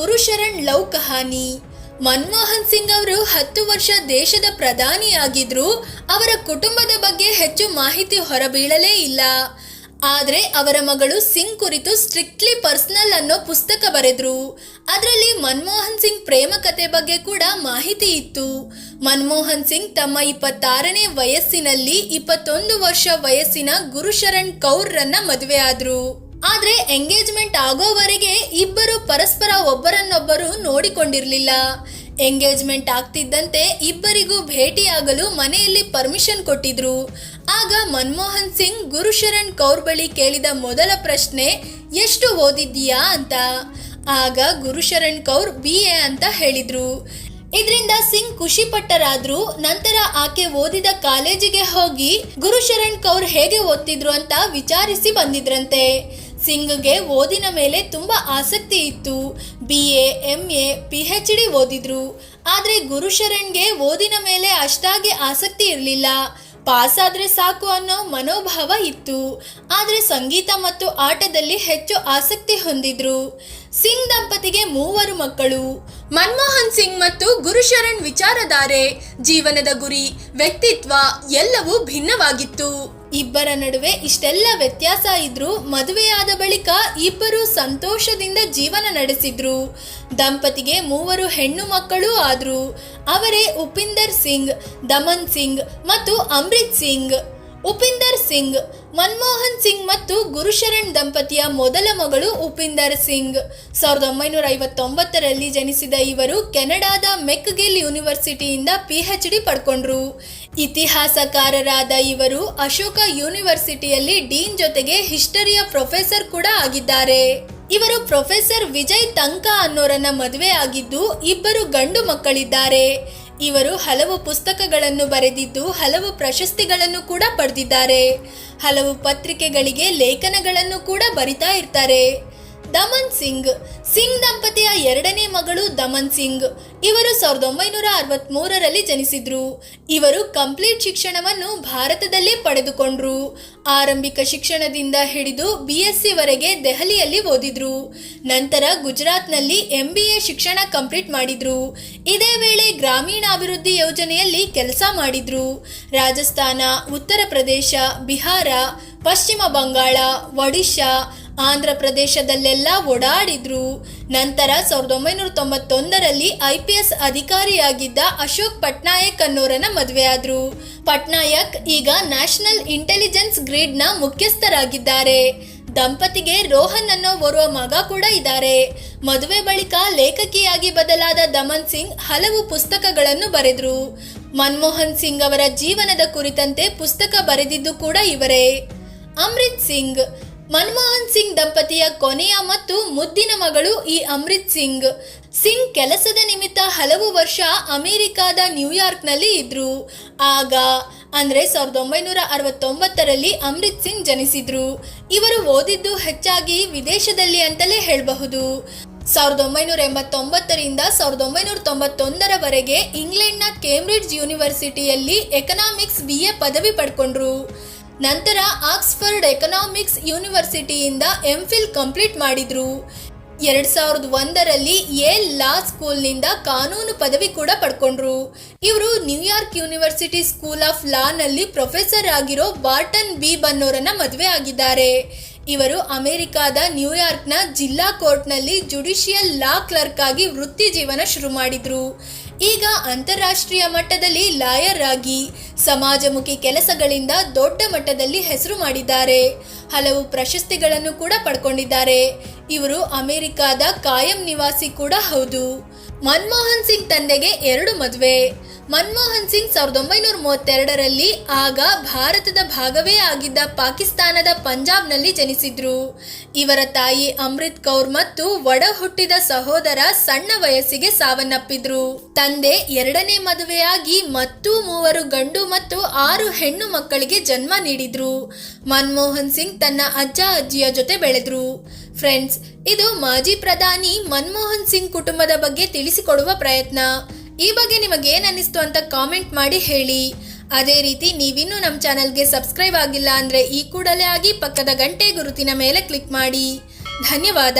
Gursharan love ಕಹಾನಿ ಮನಮೋಹನ್ ಸಿಂಗ್ ಅವರು ಹತ್ತು ವರ್ಷ ದೇಶದ ಪ್ರಧಾನಿಯಾಗಿದ್ರು ಅವರ ಕುಟುಂಬದ ಬಗ್ಗೆ ಹೆಚ್ಚು ಮಾಹಿತಿ ಹೊರಬೀಳಲೇ ಇಲ್ಲ. ಆದರೆ ಅವರ ಮಗಳು ಸಿಂಗ್ ಕುರಿತು ಸ್ಟ್ರಿಕ್ಟ್ಲಿ ಪರ್ಸನಲ್ ಅನ್ನೋ ಪುಸ್ತಕ ಬರೆದ್ರು. ಅದರಲ್ಲಿ ಮನಮೋಹನ್ ಸಿಂಗ್ ಪ್ರೇಮ ಕತೆ ಬಗ್ಗೆ ಕೂಡ ಮಾಹಿತಿ ಇತ್ತು. ಮನಮೋಹನ್ ಸಿಂಗ್ ತಮ್ಮ ಇಪ್ಪತ್ತಾರನೇ ವಯಸ್ಸಿನಲ್ಲಿ ಇಪ್ಪತ್ತೊಂದು ವರ್ಷ ವಯಸ್ಸಿನ ಗುರುಶರಣ್ ಕೌರ್ರನ್ನ ಮದುವೆ ಆದ್ರು ಎಂಗೇಜ್ಮೆಂಟ್ ಆಗೋವರೆಗೆ ಇಬ್ಬರು ಪರಸ್ಪರ ಒಬ್ಬರನ್ನೊಬ್ಬರು ನೋಡಿಕೊಂಡಿರಲಿಲ್ಲ. ಎಂಗೇಜ್ಮೆಂಟ್ ಆಗ್ತಿದ್ದಂತೆ ಇಬ್ಬರಿಗೂ ಭೇಟಿಯಾಗಲು ಮನೆಯಲ್ಲಿ ಪರ್ಮಿಷನ್ ಕೊಟ್ಟಿದ್ರು. ಆಗ ಮನಮೋಹನ್ ಸಿಂಗ್ ಗುರುಶರಣ್ ಕೌರ್ ಬಳಿ ಕೇಳಿದ ಮೊದಲ ಪ್ರಶ್ನೆ, ಎಷ್ಟು ಓದಿದ್ದೀಯಾ? ಅಂತ. ಆಗ ಗುರುಶರಣ್ ಕೌರ್ ಬಿ ಎ ಅಂತ ಹೇಳಿದ್ರು. ಇದರಿಂದ ಸಿಂಗ್ ಖುಷಿ ಪಟ್ಟರಾದ್ರು ನಂತರ ಆಕೆ ಓದಿದ ಕಾಲೇಜಿಗೆ ಹೋಗಿ ಗುರುಶರಣ್ ಕೌರ್ ಹೇಗೆ ಓದ್ತಿದ್ರು ಅಂತ ವಿಚಾರಿಸಿ ಬಂದಿದ್ರಂತೆ. ಸಿಂಗ್ಗೆ ಓದಿನ ಮೇಲೆ ತುಂಬಾ ಆಸಕ್ತಿ ಇತ್ತು. B A M A P H D ಓದಿದ್ರು. ಆದರೆ ಗುರುಶರಣ್ಗೆ ಓದಿನ ಮೇಲೆ ಅಷ್ಟಾಗಿ ಆಸಕ್ತಿ ಇರಲಿಲ್ಲ. ಪಾಸ್ ಆದ್ರೆ ಸಾಕು ಅನ್ನೋ ಮನೋಭಾವ ಇತ್ತು. ಆದರೆ ಸಂಗೀತ ಮತ್ತು ಆಟದಲ್ಲಿ ಹೆಚ್ಚು ಆಸಕ್ತಿ ಹೊಂದಿದ್ರು. ಸಿಂಗ್ ದಂಪತಿಗೆ ಮೂವರು ಮಕ್ಕಳು. ಮನಮೋಹನ್ ಸಿಂಗ್ ಮತ್ತು ಗುರುಶರಣ್ ವಿಚಾರಧಾರೆ, ಜೀವನದ ಗುರಿ, ವ್ಯಕ್ತಿತ್ವ ಎಲ್ಲವೂ ಭಿನ್ನವಾಗಿತ್ತು. ಇಬ್ಬರ ನಡುವೆ ಇಷ್ಟೆಲ್ಲ ವ್ಯತ್ಯಾಸ ಇದ್ರೂ ಮದುವೆಯಾದ ಬಳಿಕ ಇಬ್ಬರು ಸಂತೋಷದಿಂದ ಜೀವನ ನಡೆಸಿದ್ರು. ದಂಪತಿಗೆ ಮೂವರು ಹೆಣ್ಣು ಮಕ್ಕಳೂ ಆದ್ರು. ಅವರೇ ಉಪಿಂದರ್ ಸಿಂಗ್, ದಮನ್ ಸಿಂಗ್ ಮತ್ತು ಅಮೃತ್ ಸಿಂಗ್. ಉಪಿಂದರ್ ಸಿಂಗ್, ಮನಮೋಹನ್ ಸಿಂಗ್ ಮತ್ತು ಗುರುಶರಣ್ ದಂಪತಿಯ ಮೊದಲ ಮಗಳು ಉಪಿಂದರ್ ಸಿಂಗ್. ಸಾವಿರದ ಒಂಬೈನೂರ ಐವತ್ತೊಂಬತ್ತರಲ್ಲಿ ಜನಿಸಿದ ಇವರು ಕೆನಡಾದ ಮೆಕ್ಗಿಲ್ ಯೂನಿವರ್ಸಿಟಿಯಿಂದ ಪಿ ಎಚ್ ಡಿ ಪಡ್ಕೊಂಡ್ರು. ಇತಿಹಾಸಕಾರರಾದ ಇವರು ಅಶೋಕ ಯೂನಿವರ್ಸಿಟಿಯಲ್ಲಿ ಡೀನ್ ಜೊತೆಗೆ ಹಿಸ್ಟರಿಯ ಪ್ರೊಫೆಸರ್ ಕೂಡ ಆಗಿದ್ದಾರೆ. ಇವರು ಪ್ರೊಫೆಸರ್ ವಿಜಯ್ ತಂಕ ಅನ್ನೋರನ್ನ ಮದುವೆ ಆಗಿದ್ದು ಇಬ್ಬರು ಗಂಡು ಮಕ್ಕಳಿದ್ದಾರೆ. ಇವರು ಹಲವು ಪುಸ್ತಕಗಳನ್ನು ಬರೆದಿದ್ದು ಹಲವು ಪ್ರಶಸ್ತಿಗಳನ್ನು ಕೂಡ ಪಡೆದಿದ್ದಾರೆ. ಹಲವು ಪತ್ರಿಕೆಗಳಿಗೆ ಲೇಖನಗಳನ್ನು ಕೂಡ ಬರಿತಾ ಇರ್ತಾರೆ. ದಮನ್ ಸಿಂಗ್. ಸಿಂಗ್ ದಂಪತಿಯ ಎರಡನೇ ಮಗಳು ದಮನ್ ಸಿಂಗ್. ಇವರು ಸಾವಿರದ ಒಂಬೈನೂರ ಅರವತ್ಮೂರರಲ್ಲಿ ಜನಿಸಿದ್ರು. ಇವರು ಕಂಪ್ಲೀಟ್ ಶಿಕ್ಷಣವನ್ನು ಭಾರತದಲ್ಲೇ ಪಡೆದುಕೊಂಡ್ರು. ಆರಂಭಿಕ ಶಿಕ್ಷಣದಿಂದ ಹಿಡಿದು ಬಿ ವರೆಗೆ ದೆಹಲಿಯಲ್ಲಿ ಓದಿದ್ರು. ನಂತರ ಗುಜರಾತ್ನಲ್ಲಿ ಎಂ ಬಿ ಎ ಶಿಕ್ಷಣ ಕಂಪ್ಲೀಟ್ ಮಾಡಿದ್ರು. ಇದೇ ವೇಳೆ ಗ್ರಾಮೀಣಾಭಿವೃದ್ಧಿ ಯೋಜನೆಯಲ್ಲಿ ಕೆಲಸ ಮಾಡಿದ್ರು. ರಾಜಸ್ಥಾನ, ಉತ್ತರ ಪ್ರದೇಶ, ಬಿಹಾರ, ಪಶ್ಚಿಮ ಬಂಗಾಳ, ಒಡಿಶಾ ಆಂಧ್ರ ಪ್ರದೇಶದಲ್ಲೆಲ್ಲ ಓಡಾಡಿದ್ರು. ನಂತರ ಸಾವಿರದ ಒಂಬೈನೂರ ತೊಂಬತ್ತೊಂದರಲ್ಲಿ ಐ ಪಿ ಎಸ್ ಅಧಿಕಾರಿಯಾಗಿದ್ದ ಅಶೋಕ್ ಪಟ್ನಾಯಕ್ ಅನ್ನೋರನ್ನ ಮದುವೆಯಾದ್ರು. ಪಟ್ನಾಯಕ್ ಈಗ ನ್ಯಾಷನಲ್ ಇಂಟೆಲಿಜೆನ್ಸ್ ಗ್ರಿಡ್ನ ಮುಖ್ಯಸ್ಥರಾಗಿದ್ದಾರೆ. ದಂಪತಿಗೆ ರೋಹನ್ ಅನ್ನೋ ಓರ್ವ ಮಗ ಕೂಡ ಇದ್ದಾರೆ. ಮದುವೆ ಬಳಿಕ ಲೇಖಕಿಯಾಗಿ ಬದಲಾದ ದಮನ್ ಸಿಂಗ್ ಹಲವು ಪುಸ್ತಕಗಳನ್ನು ಬರೆದ್ರು. ಮನಮೋಹನ್ ಸಿಂಗ್ ಅವರ ಜೀವನದ ಕುರಿತಂತೆ ಪುಸ್ತಕ ಬರೆದಿದ್ದು ಕೂಡ ಇವರೇ. ಅಮೃತ್ ಸಿಂಗ್ ಮನಮೋಹನ್ ಸಿಂಗ್ ದಂಪತಿಯ ಕೊನೆಯ ಮತ್ತು ಮುದ್ದಿನ ಮಗಳು ಈ ಅಮೃತ್ ಸಿಂಗ್. ಸಿಂಗ್ ಕೆಲಸದ ನಿಮಿತ್ತ ಹಲವು ವರ್ಷ ಅಮೆರಿಕಾದ ನ್ಯೂಯಾರ್ಕ್ನಲ್ಲಿ ಇದ್ರು. ಆಗ ಅಂದ್ರೆ ಸಾವಿರದ ಒಂಬೈನೂರ ಅರವತ್ತೊಂಬತ್ತರಲ್ಲಿ ಅಮೃತ್ ಸಿಂಗ್ ಜನಿಸಿದ್ರು. ಇವರು ಓದಿದ್ದು ಹೆಚ್ಚಾಗಿ ವಿದೇಶದಲ್ಲಿ ಅಂತಲೇ ಹೇಳಬಹುದು. ಸಾವಿರದ ಒಂಬೈನೂರ ಎಂಬತ್ತೊಂಬತ್ತರಿಂದ ಸಾವಿರದ ಒಂಬೈನೂರ ತೊಂಬತ್ತೊಂದರವರೆಗೆ ಇಂಗ್ಲೆಂಡ್ನ ಕೇಂಬ್ರಿಡ್ಜ್ ಯೂನಿವರ್ಸಿಟಿಯಲ್ಲಿ ಎಕನಾಮಿಕ್ಸ್ ಬಿ ಎ ಪದವಿ ಪಡ್ಕೊಂಡ್ರು. ನಂತರ ಆಕ್ಸ್ಫರ್ಡ್ ಎಕನಾಮಿಕ್ಸ್ ಯೂನಿವರ್ಸಿಟಿಯಿಂದ ಎಂ ಫಿಲ್ ಕಂಪ್ಲೀಟ್ ಮಾಡಿದ್ರು. ಎರಡು ಸಾವಿರದ ಒಂದರಲ್ಲಿ ಯೇಲ್ ಲಾ ಸ್ಕೂಲ್ನಿಂದ ಕಾನೂನು ಪದವಿ ಕೂಡ ಪಡ್ಕೊಂಡ್ರು. ಇವರು New York university school of ಲಾನಲ್ಲಿ professor ಆಗಿರೋ ಬಾರ್ಟನ್ ಬಿ ಬನ್ನೋರನ್ನ ಮದುವೆ ಆಗಿದ್ದಾರೆ. ಇವರು ಅಮೆರಿಕಾದ ನ್ಯೂಯಾರ್ಕ್ನ ಜಿಲ್ಲಾ ಕೋರ್ಟ್ನಲ್ಲಿ ಜುಡಿಷಿಯಲ್ ಲಾ ಕ್ಲರ್ಕ್ ಆಗಿ ವೃತ್ತಿ ಜೀವನ ಶುರು ಮಾಡಿದ್ರು. ಈಗ ಅಂತಾರಾಷ್ಟ್ರೀಯ ಮಟ್ಟದಲ್ಲಿ ಲಾಯರ್ ಆಗಿ ಸಮಾಜಮುಖಿ ಕೆಲಸಗಳಿಂದ ದೊಡ್ಡ ಮಟ್ಟದಲ್ಲಿ ಹೆಸರು ಮಾಡಿದ್ದಾರೆ. ಹಲವು ಪ್ರಶಸ್ತಿಗಳನ್ನು ಕೂಡ ಪಡ್ಕೊಂಡಿದ್ದಾರೆ. ಇವರು ಅಮೆರಿಕಾದ ಕಾಯಂ ನಿವಾಸಿ ಕೂಡ ಹೌದು. ಮನಮೋಹನ್ ಸಿಂಗ್ ತಂದೆಗೆ ಎರಡು ಮದುವೆ. ಮನಮೋಹನ್ ಸಿಂಗ್ ಸಾವಿರದ ಒಂಬೈನೂರ ಮೂವತ್ತೆರಡರಲ್ಲಿ ಆಗ ಭಾರತದ ಭಾಗವೇ ಆಗಿದ್ದ ಪಾಕಿಸ್ತಾನದ ಪಂಜಾಬ್ನಲ್ಲಿ ಜನಿಸಿದ್ರು. ಇವರ ತಾಯಿ ಅಮೃತ್ ಕೌರ್ ಮತ್ತು ಒಡ ಹುಟ್ಟಿದ ಸಹೋದರ ಸಣ್ಣ ವಯಸ್ಸಿಗೆ ಸಾವನ್ನಪ್ಪಿದ್ರು. ತಂದೆ ಎರಡನೇ ಮದುವೆಯಾಗಿ ಮತ್ತೂ ಮೂವರು ಗಂಡು ಮತ್ತು ಆರು ಹೆಣ್ಣು ಮಕ್ಕಳಿಗೆ ಜನ್ಮ ನೀಡಿದ್ರು. ಮನಮೋಹನ್ ಸಿಂಗ್ ತನ್ನ ಅಜ್ಜ ಅಜ್ಜಿಯ ಜೊತೆ ಬೆಳೆದ್ರು. ಫ್ರೆಂಡ್ಸ್, ಇದು ಮಾಜಿ ಪ್ರಧಾನಿ ಮನಮೋಹನ್ ಸಿಂಗ್ ಕುಟುಂಬದ ಬಗ್ಗೆ ತಿಳಿಸಿಕೊಡುವ ಪ್ರಯತ್ನ. ಈ ಬಗ್ಗೆ ನಿಮಗೆ ಏನಿಸ್ತು ಅಂತ ಕಾಮೆಂಟ್ ಮಾಡಿ ಹೇಳಿ. ಅದೇ ರೀತಿ ನೀವಿನ್ನೂ ನಮ್ಮ ಚಾನಲ್ಗೆ ಸಬ್ಸ್ಕ್ರೈಬ್ ಆಗಿಲ್ಲ ಅಂದರೆ ಈ ಕೂಡಲೇ ಆಗಿ ಪಕ್ಕದ ಗಂಟೆ ಗುರುತಿನ ಮೇಲೆ ಕ್ಲಿಕ್ ಮಾಡಿ. ಧನ್ಯವಾದ.